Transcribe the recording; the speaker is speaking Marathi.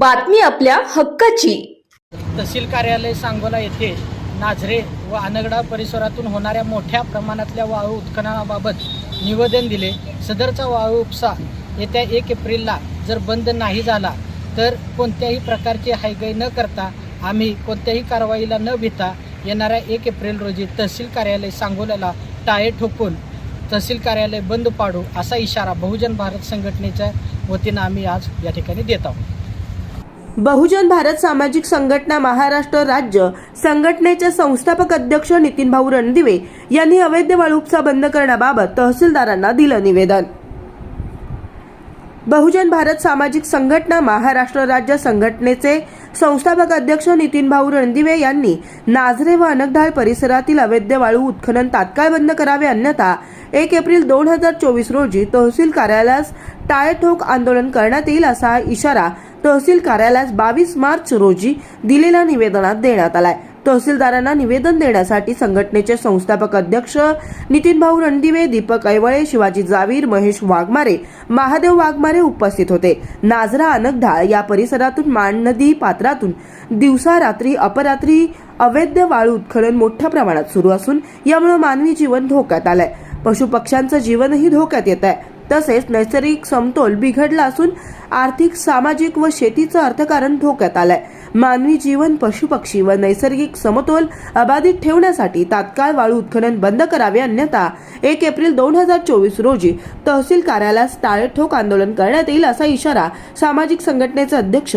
बातमी आपल्या हक्काची. तहसील कार्यालय सांगोला येथे नाझरे व आनगडा परिसरातून होणाऱ्या मोठ्या प्रमाणातल्या वाळू उत्खननाबाबत निवेदन दिले. सदरचा वाळू उपसा येत्या एक एप्रिलला जर बंद नाही झाला तर कोणत्याही प्रकारची हायगाई न करता आम्ही कोणत्याही कारवाईला न भिता येणाऱ्या एक एप्रिल रोजी तहसील कार्यालय सांगोल्याला टाळे ठोकून तहसील कार्यालय बंद पाडू असा इशारा बहुजन भारत संघटनेच्या वतीनं आम्ही आज या ठिकाणी देत आहोत. बहुजन भारत सामाजिक संघटना महाराष्ट्र राज्य संघटनेचे संस्थापक अध्यक्ष नितीन भाऊ रणदिवे यांनी अवैध वाळू उपसा बंद करण्याबाबत तहसीलदारांना दिलं निवेदन. बहुजन भारत सामाजिक संघटना महाराष्ट्र राज्य संघटनेचे संस्थापक अध्यक्ष नितीन भाऊ रणदिवे यांनी नाझरे व अनकढाळ परिसरातील अवैध वाळू उत्खनन तात्काळ बंद करावे अन्यथा एक एप्रिल दोन हजार चोवीस रोजी तहसील कार्यालयास टाळेठोक आंदोलन करण्यात येईल असा इशारा तहसील कार्यालयास बावीस मार्च रोजी दिलेल्या निवेदनात देण्यात आलाय. तहसीलदारांना निवेदन देण्यासाठी संघटनेचे संस्थापक अध्यक्ष नितीन भाऊ रणदिवे दीपक ऐवळे शिवाजी जावीर महेश वाघमारे महादेव वाघमारे उपस्थित होते. नाझरा अनकढाळ या परिसरातून मान नदी पात्रातून दिवसा रात्री अपरात्री अवैध वाळू उत्खनन मोठ्या प्रमाणात सुरू असून यामुळे मानवी जीवन धोक्यात आलंय. पशुपक्ष्यांचं जीवनही धोक्यात येत आहे तसेच नैसर्गिक समतोल बिघडला असून आर्थिक सामाजिक व शेतीचं अर्थकारण धोक्यात आलंय. मानवी जीवन पशुपक्षी व नैसर्गिक समतोल अबाधित ठेवण्यासाठी तात्काळ वाळू उत्खनन बंद करावे अन्यथा एक एप्रिल दोन हजार चोवीस रोजी तहसील कार्यालयास टाळेठोक आंदोलन करण्यात येईल असा इशारा सामाजिक संघटनेचे अध्यक्ष